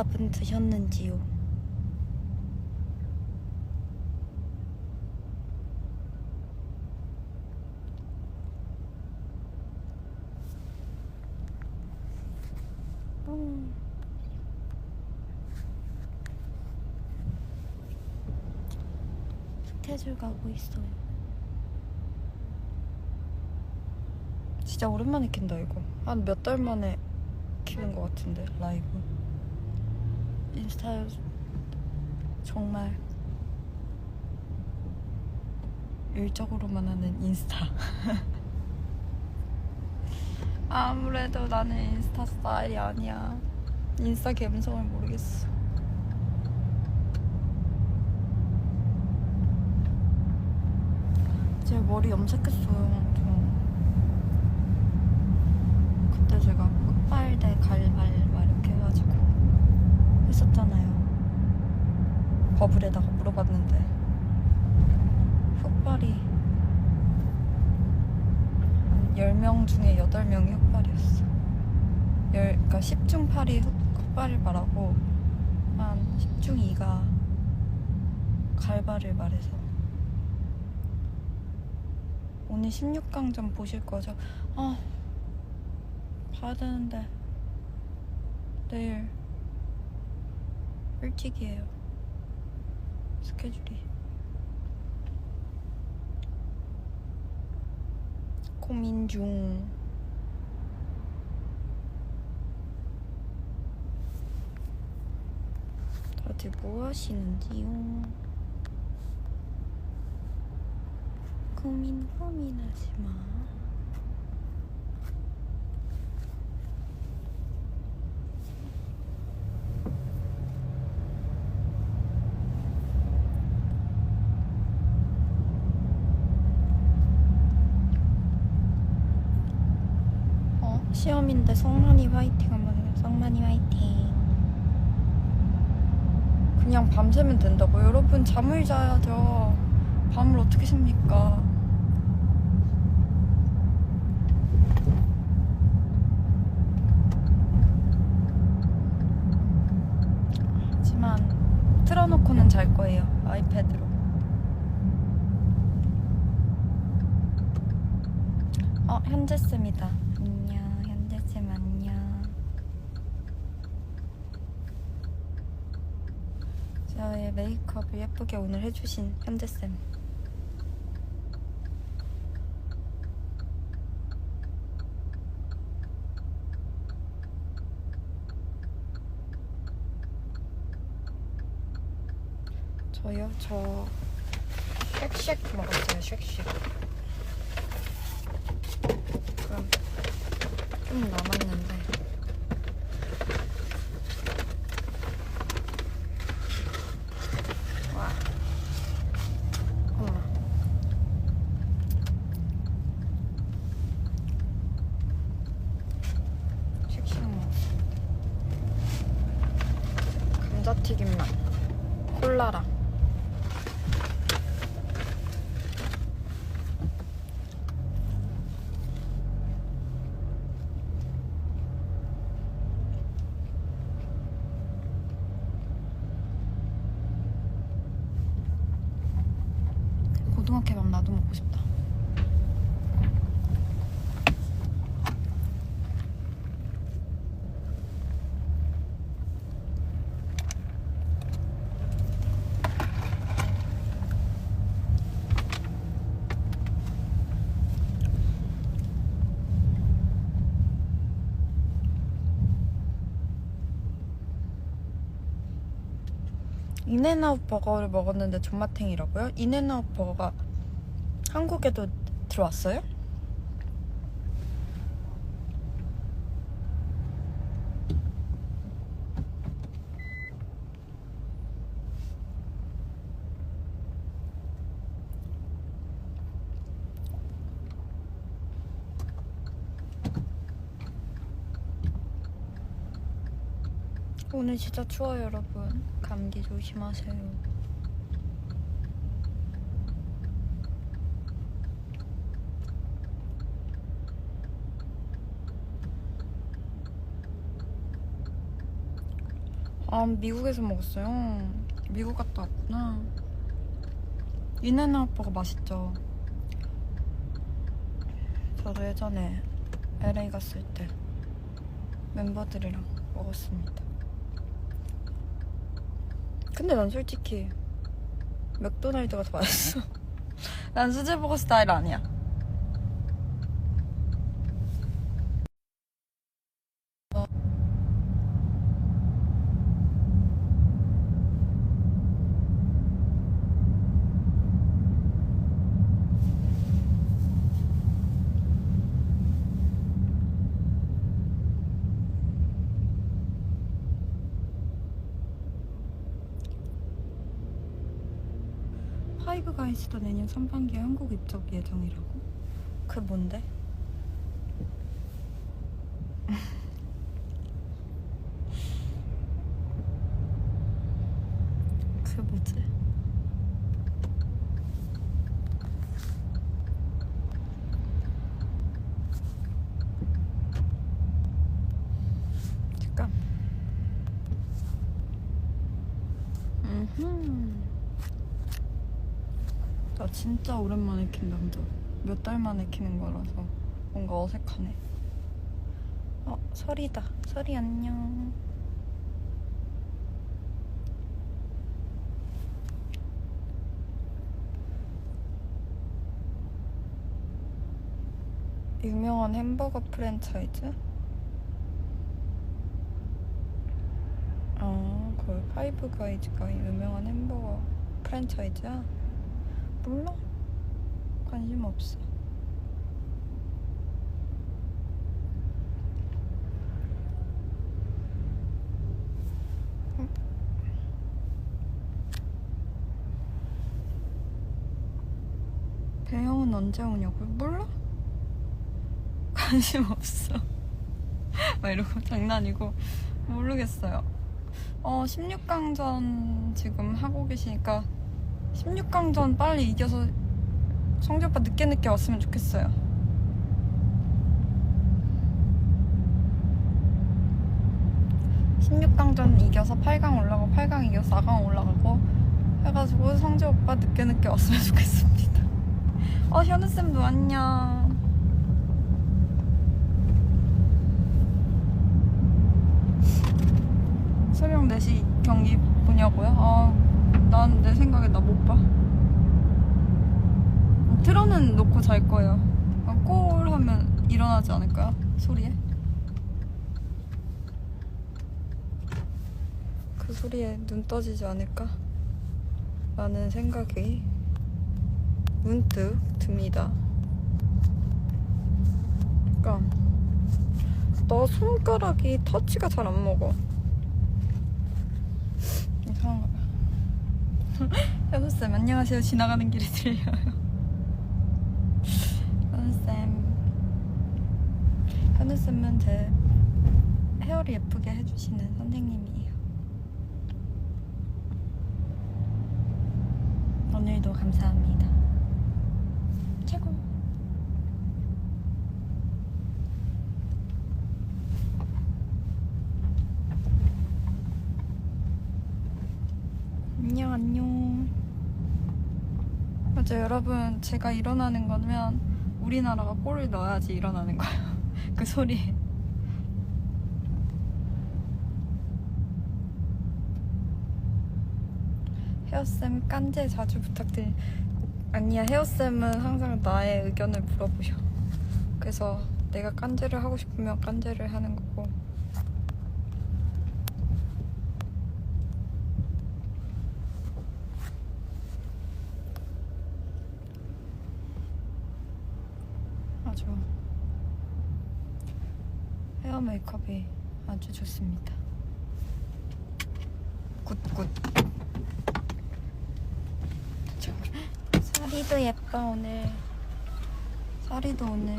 밥은 드셨는지요? 음. 스케줄 가고 있어요. 진짜 오랜만에 킨다 이거. 한 몇 달 만에 키는 것 같은데 라이브. 인스타에 정말 일적으로만 하는 인스타. 아무래도 나는 인스타 스타일이 아니야. 인스타 감성을 모르겠어. 제 머리 염색했어요. 저. 그때 제가 흑발대 갈발 했었잖아요. 버블에다가 물어봤는데 흑발이 한 10명 중에 8명이 흑발이었어. 열, 그러니까 10중 8이 흑, 흑발을 말하고 한 10중 2가 갈발을 말해서 오늘 16강전 보실 거죠? 아 봐야 되는데 내일 일찍이에요 스케줄이 고민 중 다들 뭐 하시는지요? 고민 고민하지 마. 어? 시험인데 성만이 화이팅 한번 해요. 성만이 화이팅. 그냥 밤새면 된다고. 여러분 잠을 자야죠. 밤을 어떻게 셉니까? 하지만 틀어놓고는 잘 거예요. 아이패드로. 어, 현재쌤이다. 안녕, 현재쌤 안녕. 저의 메이크업을 예쁘게 오늘 해주신 현재쌤. 저요? 저 쉑쉑 먹었어요, 쉑쉑. 그럼 좀 남았는데. 와. 어머. 쉑쉑 먹었어. 감자튀김만. 콜라랑. 고등어 케밥 나도 먹고 싶다. 인앤아웃 버거를 먹었는데 존맛탱이라고요? 인앤아웃 버거가 한국에도 들어왔어요? 오늘 진짜 추워요, 여러분. 감기 조심하세요. 아 미국에서 먹었어요. 미국 갔다 왔구나. 인앤아웃버거 맛있죠. 저도 예전에 LA 갔을 때 멤버들이랑 먹었습니다. 근데 난 솔직히 맥도날드 가 더 맛있어. 난 수제버거 스타일 아니야. 3반기 한국 입적 예정이라고? 그 뭔데? 그 뭐지? 진짜 오랜만에 킨 남자. 몇 달 만에 키는 거라서 뭔가 어색하네. 어, 설이다. 설이 안녕. 유명한 햄버거 프랜차이즈? 아, 그 파이브 가이즈가 유명한 햄버거 프랜차이즈야? 몰라. 관심 없어. 응? 배영은 언제 오냐고요? 몰라. 관심 없어. 막 이러고 장난이고 모르겠어요. 어 16강전 지금 하고 계시니까 16강전 빨리 이겨서 성재 오빠 늦게 늦게 왔으면 좋겠어요. (16강전) 이겨서 (8강) 올라가고 (8강) 이겨서 (4강) 올라가고 해가지고 성재 오빠 늦게 늦게 왔으면 좋겠습니다 어 현우쌤도 안녕 새벽 4시 경기 보냐고요? 아, 난 내 생각에 나 못 봐. 틀어는 놓고 잘 거예요. 아, 꼴 하면 일어나지 않을까요? 소리에? 그 소리에 눈 떠지지 않을까? 라는 생각이 문득 듭니다. 그러니까 나 손가락이 터치가 잘 안 먹어. 이상한가 봐. 현우쌤, 안녕하세요. 지나가는 길이 들려요. 현우쌤. 현우쌤은 제 헤어를 예쁘게 해주시는 선생님이에요. 오늘도 감사합니다. 최고. 안녕 안녕 맞아 여러분 제가 일어나는 거면 우리나라가 골을 넣어야지 일어나는 거예요. 그 소리에 헤어쌤 깐제 자주 부탁드리 아니야 헤어쌤은 항상 나의 의견을 물어보셔. 그래서 내가 깐제를 하고 싶으면 깐제를 하는 거고 아주 메이크업이 아주 좋습니다. 굿굿. 사리도 예뻐 오늘. 사리도 오늘.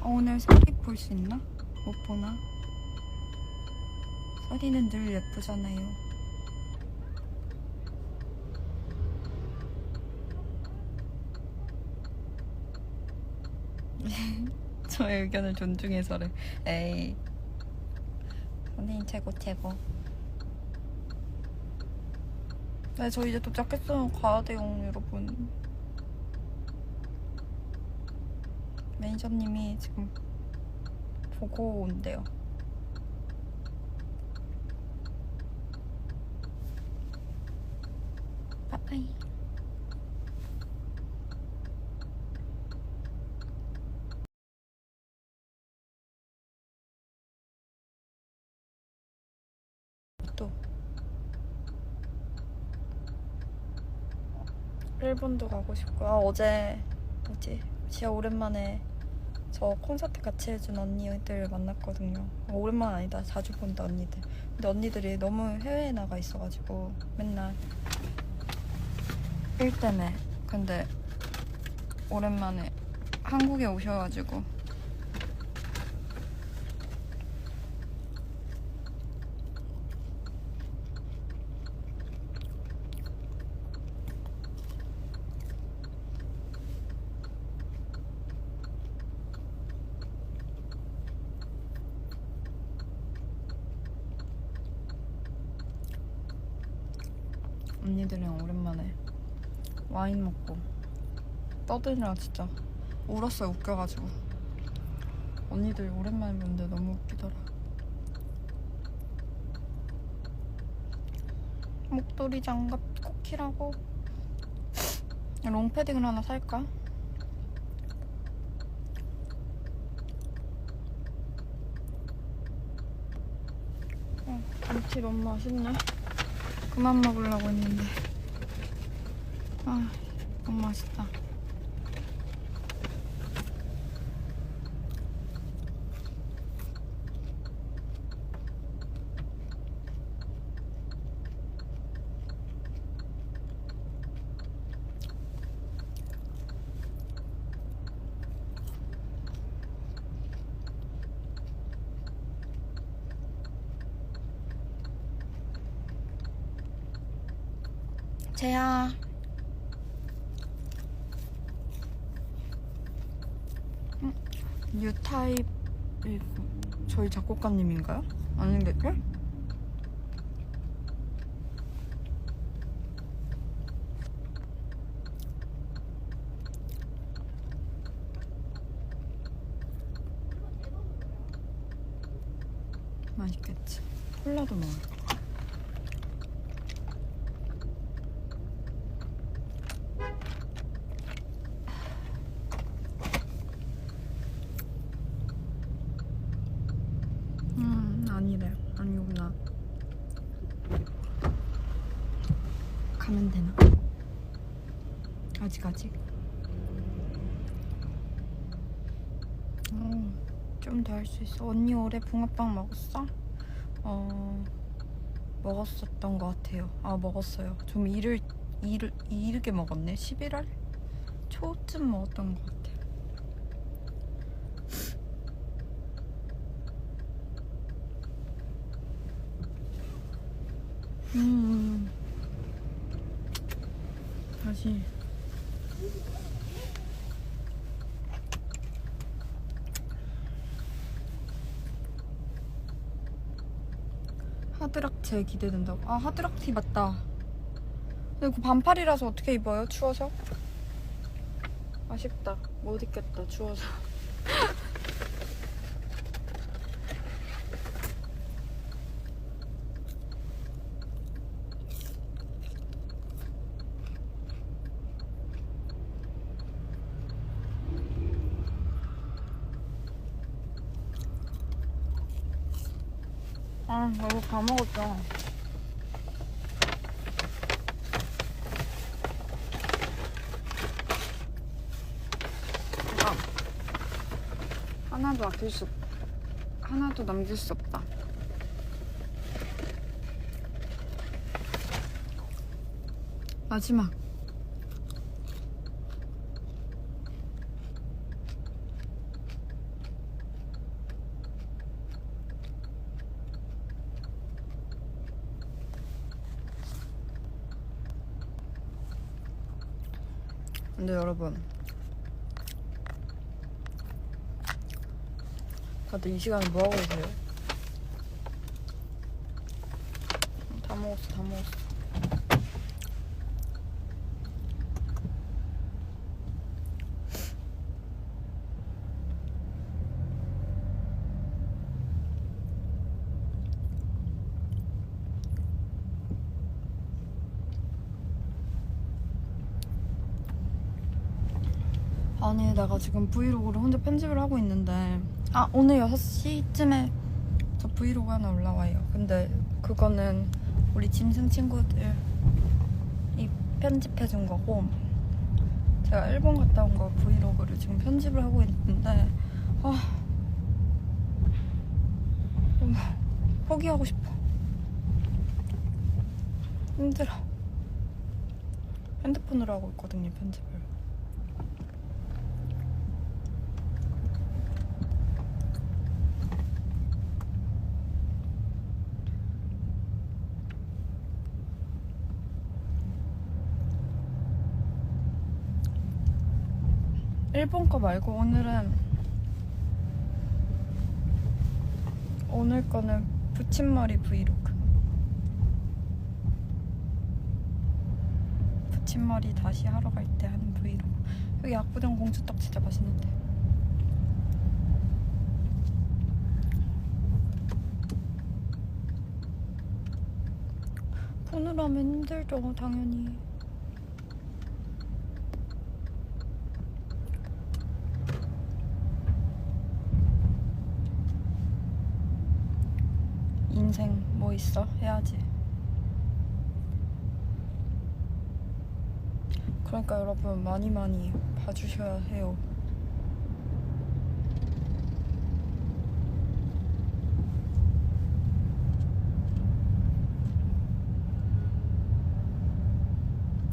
어, 오늘 사리 볼 수 있나? 못 보나? 사리는 늘 예쁘잖아요. 저의 의견을 존중해서래. 에이. 선생님 최고 최고. 네, 저 이제 도착했어요. 가야 돼요, 여러분. 매니저님이 지금 보고 온대요. 빠빠이. 일본도 가고 싶고 아 어제 뭐지 진짜 오랜만에 저 콘서트 같이 해준 언니들 만났거든요. 어, 오랜만 아니다. 자주 본다 언니들. 근데 언니들이 너무 해외에 나가 있어가지고 맨날 일 때문에. 근데 오랜만에 한국에 오셔가지고 언니들이랑 오랜만에 와인 먹고 떠드느라 진짜 울었어요 웃겨가지고. 언니들 오랜만에 보는데 너무 웃기더라. 목도리 장갑 코키라고? 롱패딩을 하나 살까? 어, 김치 너무 맛있네. 그만 먹으려고 했는데. 아 너무 맛있다 제야 음, 뉴타입 저희 작곡가님인가요? 아닌데요? 맛있겠지 콜라도 음 아니래 아니구나 가면 되나? 아직 아직 어, 좀 언니 올해 붕어빵 먹었어? 어 먹었었던 것 같아요 아 먹었어요 좀 이를 이르, 이르게 먹었네 11월 초쯤 먹었던 것 같아요 음. 다시. 하드락 제 기대된다고. 아, 하드락 티 맞다. 근데 그 반팔이라서 어떻게 입어요? 추워서? 아쉽다. 못 입겠다. 추워서. 아, 너무 다 먹었죠. 이거 하나도 아낄 수, 하나도 남길 수 없다. 마지막. 다들 이 시간에 뭐하고 계세요? 다 먹었어 다 먹었어 아니 내가 지금 브이로그를 혼자 편집을 하고 있는데 아 오늘 6시쯤에 저 브이로그 하나 올라와요. 근데 그거는 우리 짐승 친구들이 편집해 준 거고 제가 일본 갔다 온 거 브이로그를 지금 편집을 하고 있는데 아좀 포기하고 싶어. 힘들어. 핸드폰으로 하고 있거든요 편집을 일본 거 말고 오늘은 오늘 거는 붙임머리 브이로그. 붙임머리 다시 하러 갈 때 하는 브이로그. 여기 압구정 공주떡 진짜 맛있는데. 폰으로 하면 힘들죠 당연히 인생 뭐 있어? 해야지. 그러니까 여러분 많이 많이 봐주셔야 해요.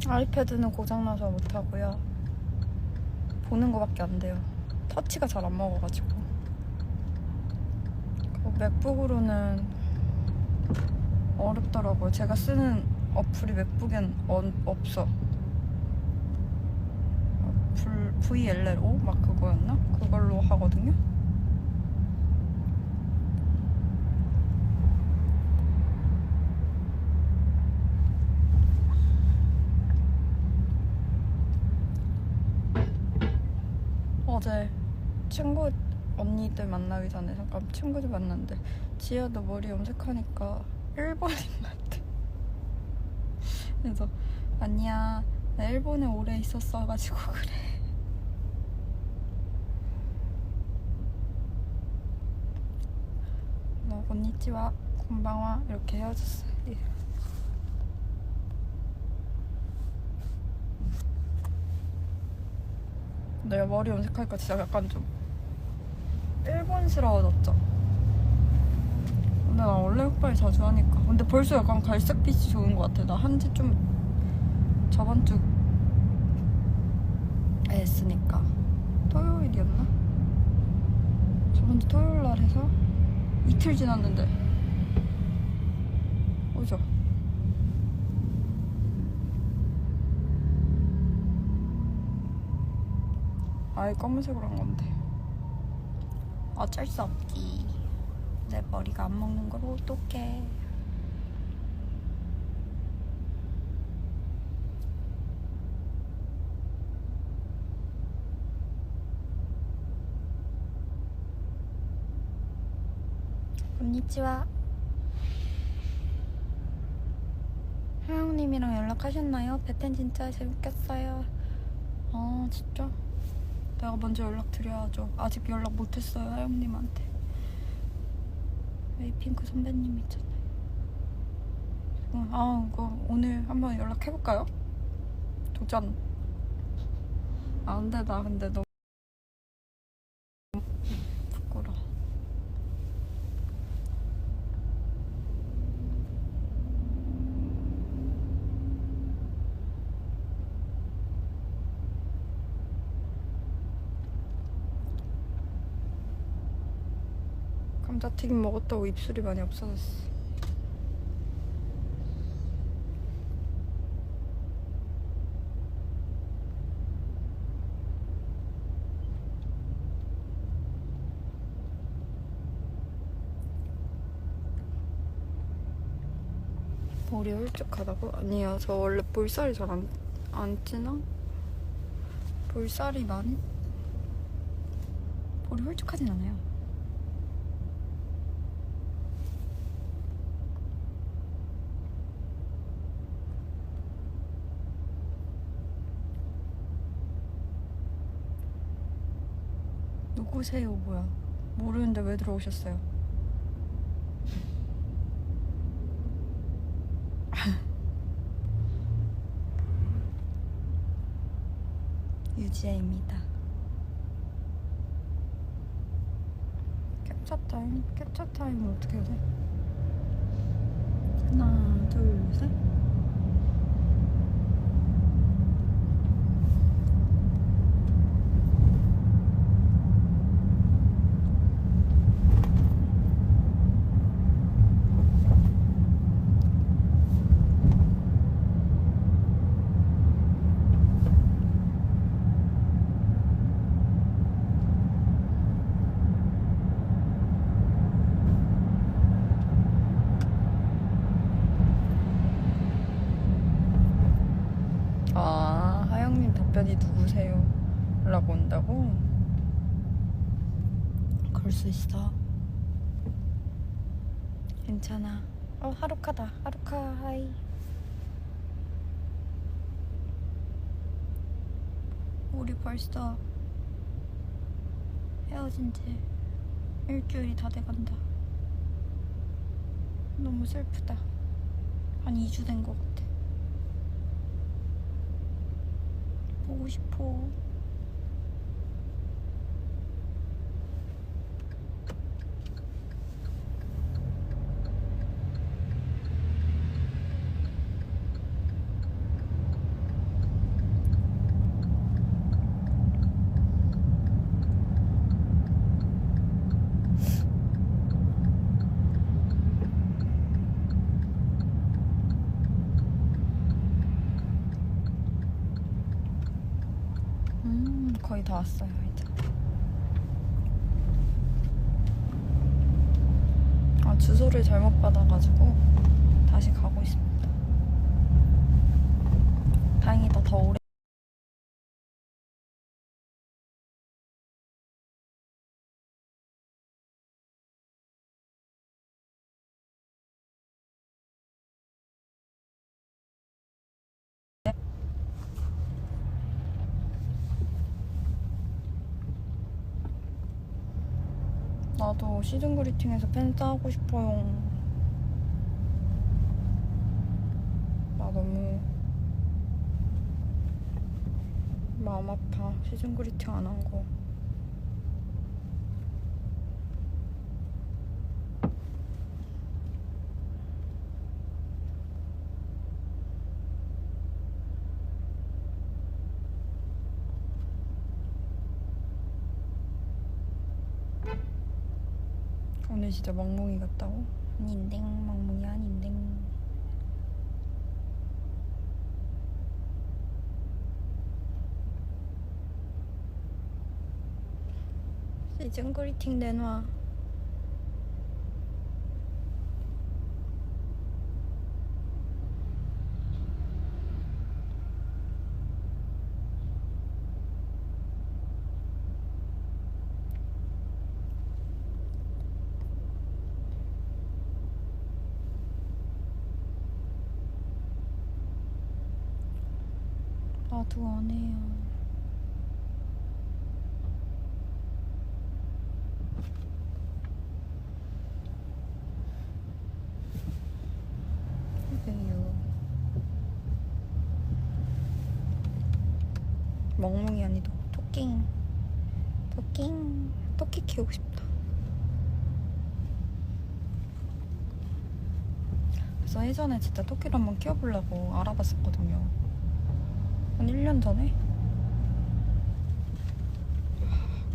아이패드는 고장나서 못하고요. 보는 거밖에 안 돼요. 터치가 잘 안 먹어가지고. 그 맥북으로는 어렵더라고요. 제가 쓰는 어플이 맥북엔 어- 없어. 불, VLLO? 막 그거였나? 그걸로 하거든요. 어제 친구 언니들 만나기 전에 잠깐 친구들 만났는데 지아도 머리 염색하니까 일본인 같아. 그래서 아니야 나 일본에 오래 있었어가지고 그래. 너 건니치와 곤방와 이렇게 헤어졌어. 예. 내가 머리 염색하니까 진짜 약간 좀 일본스러워졌죠. 근데 나 원래 흑발 자주 하니까. 근데 벌써 약간 갈색빛이 좋은 것 같아. 나 한 지 좀 저번 주에 했으니까. 토요일이었나? 저번 주 토요일 날 해서 이틀 지났는데. 오죠? 아예 검은색으로 한 건데. 어쩔 수 없지. 내 머리가 안 먹는 걸 어떡해. 건니치와. 하영님이랑 연락하셨나요? 베텐 진짜 재밌겠어요. 아 진짜? 내가 먼저 연락드려야죠. 아직 연락 못했어요 하영님한테. 웨이핑크 선배님 있잖아요. 어, 아, 그거 오늘 한번 연락해볼까요? 도전. 아, 근데 나 근데 너무 부끄러워. 감자 튀김 먹었다고 입술이 많이 없어졌어. 머리 홀쭉하다고? 아니요, 저 원래 볼살이 잘 안 안 찌나? 볼살이 많이? 볼이 홀쭉하진 않아요. 누구세요. 뭐야. 모르는데 왜 들어오셨어요? 유지혜입니다. 캡처 타임? 캡처 타임을 어떻게 돼? 하나 둘셋 아, 하영님 답변이 누구세요? 라고 온다고? 그럴 수 있어. 괜찮아. 어, 하루카다. 하루카, 하이. 우리 벌써 헤어진 지 일주일이 다 돼간다. 너무 슬프다. 한 2주 된 것 같아. 보고 싶어. 음, 거의 다 왔어요, 이제. 아, 주소를 잘못 받아가지고 다시 가고 있습니다. 다행이다, 더 오래. 나도 시즌 그리팅에서 팬 싸우고 싶어요. 나 너무 마음 아파. 시즌 그리팅 안 한 거. 오늘 진짜 멍멍이 같다고? 아닌데 멍멍이 아닌데 시즌 그리팅 내놔 나도 원해요. 이게요. 멍멍이 아니도 토킹 토킹 토끼 키우고 싶다. 그래서 예전에 진짜 토끼를 한번 키워보려고 알아봤었거든요 한 1년 전에?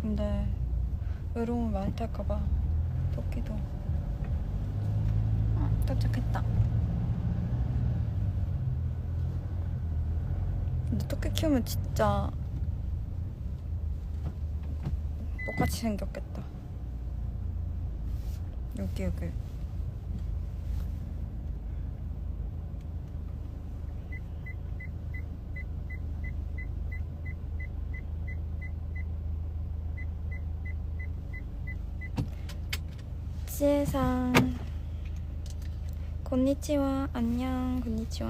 근데 외로움을 많이 탈까봐 토끼도 아, 도착했다. 근데 토끼 키우면 진짜 똑같이 생겼겠다. 여기 여기 지혜상. 곤니치와 안녕 곤니치와.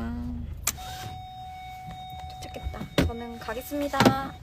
도착했다. 저는 가겠습니다